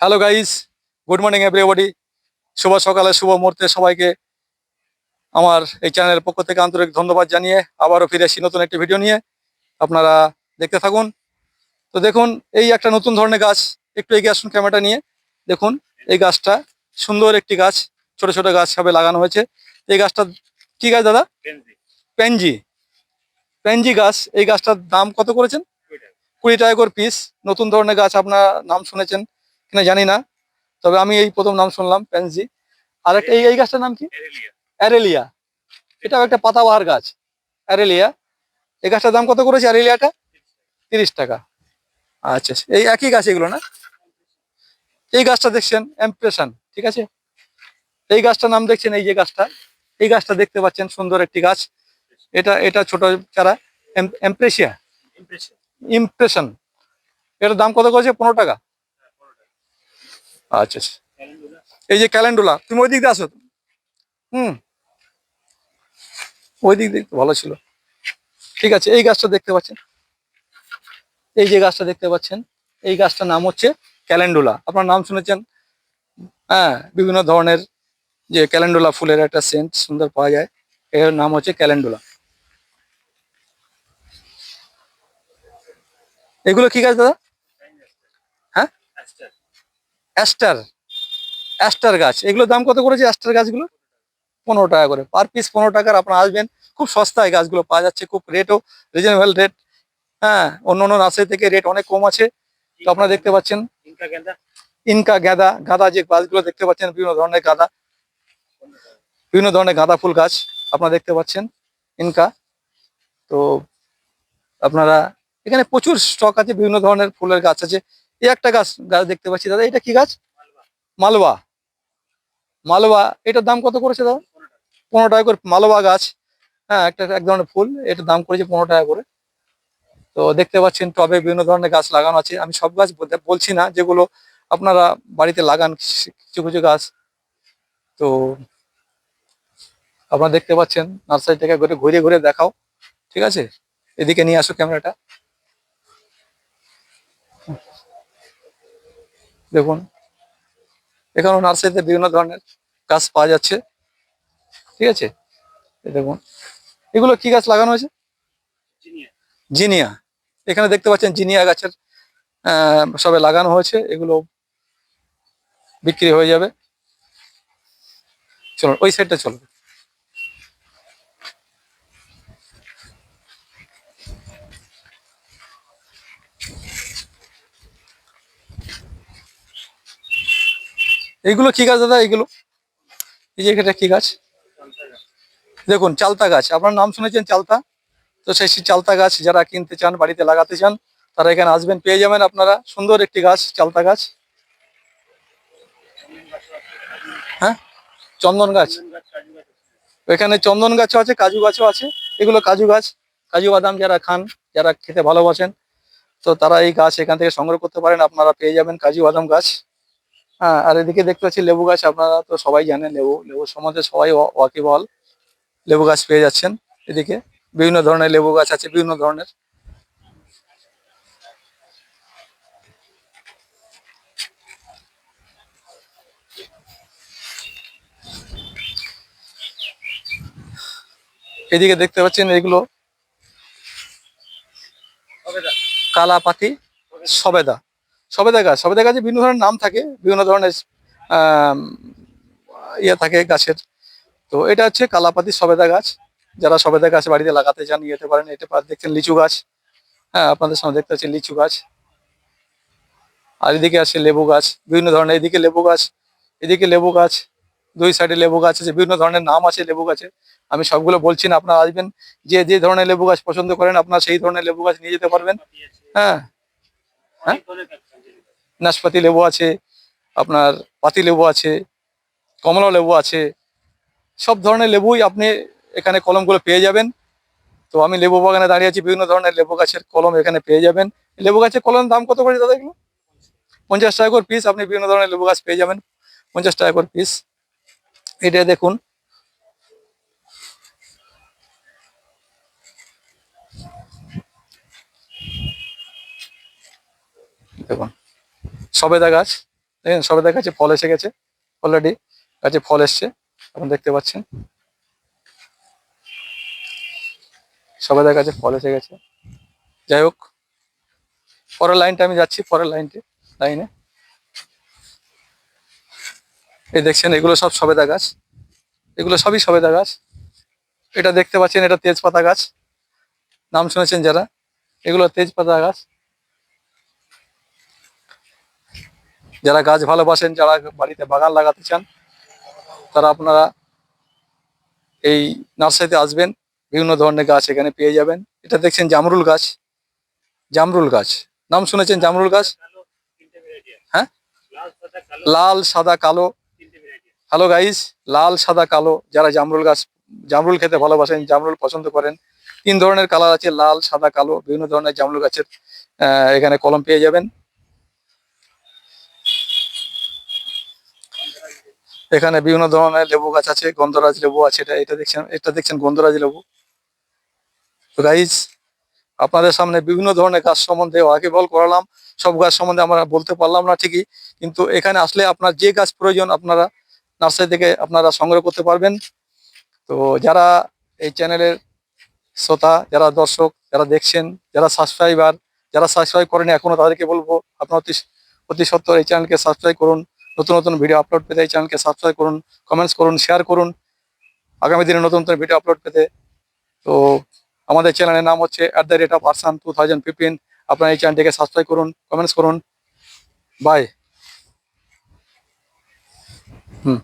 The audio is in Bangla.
Hello guys good morning everybody শুভ সকালে শুভ মুহূর্তে সবাইকে আমার এই চ্যানেলের পক্ষ থেকে আন্তরিক ধন্যবাদ জানিয়ে আবারও ফিরে এসেছি নতুন একটি ভিডিও নিয়ে। আপনারা দেখতে থাকুন। তো দেখুন এই একটা নতুন ধরনের গাছ। একটু এগিয়ে আসুন ক্যামেরাটা নিয়ে। দেখুন এই গাছটা সুন্দর একটি গাছ। ছোট ছোট গাছ হিসাবে লাগানো হয়েছে। এই গাছটা কি গাছ দাদা? পেনজি। পেনজি। গাছ। এই গাছটার দাম কত করেছেন? কুড়ি টাকা। করে পিস নতুন ধরনের গাছ আপনার নাম শুনেছেন। কিনা জানি না। তবে আমি এই প্রথম নাম শুনলাম পেনজি আর একটা এই এই গাছটার নাম কি? অ্যারেলিয়া। এটাও একটা পাতাবাহার গাছ। অ্যারেলিয়া। এই গাছটার দাম কত করেছে অ্যারেলিয়াটা? তিরিশ টাকা। আচ্ছা এই একই গাছ এগুলো না? এই গাছটা দেখছেন এমপ্রেশন ঠিক আছে? এই গাছটার নাম দেখছেন এই যে গাছটা। এই গাছটা দেখতে পাচ্ছেন সুন্দর একটি গাছ। এটা এটা ছোট চারা। এমপ্রেশিয়া ইমপ্রেশন। এটার দাম কত করেছে? পনেরো টাকা। আচ্ছা আচ্ছা। এই যে ক্যালেন্ডুলা, তুমি ওই দিক দিয়ে আসো। হুম। ওই দিক একটু ভালো ছিল। ঠিক আছে, এই গাছটা দেখতে পাচ্ছেন। এই যে গাছটা দেখতে পাচ্ছেন, এই গাছটার নাম হচ্ছে ক্যালেন্ডুলা। আপনার নাম শুনেছেন? হ্যাঁ বিভিন্ন ধরনের যে ক্যালেন্ডুলা ফুলের একটা সেন্ট সুন্দর পাওয়া যায়। এর নাম হচ্ছে ক্যালেন্ডুলা। এগুলো কি গাছ দাদা? হ্যাঁ? অ্যাস্টার অ্যাস্টার গাছ। এগুলোর দাম কত করেছে অ্যাস্টার গাছগুলো? পনেরো টাকা করে। পার পিস পনেরো টাকার আপনারা আসবেন। খুব সস্তায় গাছগুলো পাওয়া যাচ্ছে। খুব রেটও রিজনেবল রেট হ্যাঁ অন্য অন্য নার্সারি থেকে রেট অনেক কম আছে। তো আপনারা দেখতে পাচ্ছেন। ইনকা গাঁদা? গাঁদা। যে গাছগুলো দেখতে পাচ্ছেন বিভিন্ন ধরনের গাঁদা। বিভিন্ন ধরনের গাঁদা ফুল গাছ আপনারা দেখতে পাচ্ছেন। ইনকা। তো আপনারা এখানে প্রচুর স্টক আছে। বিভিন্ন ধরনের ফুলের গাছ আছে। এই একটা গাছ গাছ দেখতে পাচ্ছি দাদা, এটা কি গাছ? মালবা। মালবা, এটার দাম কত করেছে দাদা? পনেরো টাকা করে মালবা গাছ। হ্যাঁ একটা, এক ধরনের ফুল, এটার দাম করেছে পনেরো টাকা করে। তো দেখতে পাচ্ছেন, টবে বিভিন্ন ধরনের গাছ লাগানো আছে। আমি সব গাছ বলছি না, যেগুলো আপনারা বাড়িতে লাগান, কিছু কিছু গাছ। তো আপনারা দেখতে পাচ্ছেন, নার্সারি থেকে ঘুরে ঘুরে ঘুরে দেখাও। ঠিক আছে? এদিকে নিয়ে আসো ক্যামেরাটা। দেখুন। এখানেও নার্সারিতে বিভিন্ন ধরনের গাছ পাওয়া যাচ্ছে। ঠিক আছে? দেখুন। এগুলো কি গাছ লাগানো হয়েছে? জিনিয়া। এখানে দেখতে পাচ্ছেন জিনিয়া গাছের সবে লাগানো হয়েছে। এগুলো বিক্রি হয়ে যাবে। চলুন ওই সাইডটা চলুন এইগুলো কি গাছ দাদা? এইগুলো? এই যে এটা কি গাছ? দেখুন, চালতা গাছ। আপনার নাম শুনেছেন চালতা? তো সেই চালতা গাছ, যারা কিনতে চান, বাড়িতে লাগাতে চান, তারা এখানে আসবেন, পেয়ে যাবেন আপনারা। সুন্দর একটি গাছ, চালতা গাছ। হ্যাঁ? চন্দন গাছ। এখানে চন্দন গাছও আছে, কাজু গাছও আছে। এগুলো কাজু গাছ। কাজু বাদাম যারা খান, যারা খেতে ভালোবাসেন, তো তারা এই গাছ এখান থেকে সংগ্রহ করতে পারেন। আপনারা পেয়ে যাবেন কাজু বাদাম গাছ। হ্যাঁ আর এদিকে দেখতে পাচ্ছি লেবু গাছ আপনারা তো সবাই জানেন লেবু। লেবু সম্বন্ধে সবাই ওয়াকিবল লেবু গাছ পেয়ে যাচ্ছেন এদিকে। বিভিন্ন ধরনের লেবু গাছ আছে বিভিন্ন ধরনের। এদিকে দেখতে পাচ্ছেন এগুলো কালাপাতি সবেদা। সবেদা গাছ সবেদা গাছে বিভিন্ন ধরনের নাম থাকে, বিভিন্ন ধরনের ইয়ে থাকে গাছের। তো এটা হচ্ছে কালাপাতি সবেদা গাছ। যারা সবেদা গাছ বাড়িতে লাগাতে চান, ইয়েতে পারেন এটা দেখছেন লিচু গাছ। হ্যাঁ আপনাদের সামনে দেখতে পাচ্ছেন লিচু গাছ। আর এদিকে আছে লেবু গাছ, বিভিন্ন ধরনের, এদিকে লেবু গাছ, এদিকে লেবু গাছ, দুই সাইডে লেবু গাছ আছে, বিভিন্ন ধরনের নাম আছে লেবু গাছে। আমি সবগুলো বলছি না, আপনারা আসবেন, যে যে ধরনের লেবু গাছ পছন্দ করেন, আপনারা সেই ধরনের লেবু গাছ নিয়ে যেতে পারবেন। হ্যাঁ। হ্যাঁ? নাশপাতি লেবু আছে, আপনার পাতি লেবু আছে কমলা লেবু আছে, সব ধরনের লেবুই আপনি এখানে কলমগুলো পেয়ে যাবেন। তো আমি লেবু বাগানে দাঁড়িয়ে আছি, বিভিন্ন ধরনের লেবু গাছের কলম এখানে পেয়ে যাবেন। লেবু গাছের কলম দাম কত করে দাদা এগুলো? পঞ্চাশ টাকা করে পিস আপনি বিভিন্ন ধরনের লেবু গাছ পেয়ে যাবেন। পঞ্চাশ টাকা করে পিস এটা দেখুন। দেখুন। সবেদা গাছ, দেখেন সবেদা গাছে ফল এসে গেছে অলরেডি গাছে ফল এসছে, এখন দেখতে পাচ্ছেন। সবেদা গাছে ফল এসে গেছে। যাই হোক, পরের লাইনটা আমি যাচ্ছি, পরের লাইনটি, লাইনে। এই দেখছেন, এগুলো সব সবেদা গাছ। এগুলো সবই সবেদা গাছ। এটা দেখতে পাচ্ছেন, এটা তেজপাতা গাছ। নাম শুনেছেন যারা? এগুলো তেজপাতা গাছ। যারা গাছ ভালোবাসেন, যারা বাড়িতে বাগান লাগাতে চান, তারা আপনারা এই নার্সারিতে আসবেন, বিভিন্ন ধরনের গাছ এখানে পেয়ে যাবেন। এটা দেখছেন জামরুল গাছ। জামরুল গাছ। নাম শুনেছেন জামরুল গাছ? হ্যাঁ? লাল, সাদা, কালো। হ্যালো গাইস লাল, সাদা, কালো। যারা জামরুল গাছ, জামরুল খেতে ভালোবাসেন, জামরুল পছন্দ করেন, তিন ধরনের কালার আছে, লাল, সাদা, কালো। বিভিন্ন ধরনের জামরুল গাছের এখানে কলম পেয়ে যাবেন। এখানে বিভিন্ন ধরনের লেবু গাছ আছে, গন্ধরাজ লেবু আছে, এটা এটা দেখছেন এটা দেখছেন গন্ধরাজ লেবু। গাইজ আপনাদের সামনে বিভিন্ন ধরনের গাছ সম্বন্ধে ওয়াকিবল করালাম। সব গাছ সম্বন্ধে আমরা বলতে পারলাম না ঠিকই, কিন্তু এখানে আসলে আপনার যে গাছ প্রয়োজন আপনারা নার্সারি থেকে আপনারা সংগ্রহ করতে পারবেন। তো যারা এই চ্যানেলের শ্রোতা, যারা দর্শক, যারা দেখছেন, যারা সাবস্ক্রাইবার যারা সাবস্ক্রাইব করেনি, এখনও তাদেরকে বলব, আপনার অতি অতি সত্তর এই চ্যানেলকে সাবস্ক্রাইব করুন। নতুন নতুন ভিডিও আপলোড পেতে এই চ্যানেলকে সাবস্ক্রাইব করুন কমেন্টস করুন শেয়ার করুন। আগামী দিনে নতুন নতুন ভিডিও আপলোড পেতে। তো আমাদের চ্যানেলের নাম হচ্ছে at the rate of Ahsan two thousand fifteen আপনার এই চ্যানেলটিকে সাবস্ক্রাইব করুন কমেন্টস করুন। বাই হুম।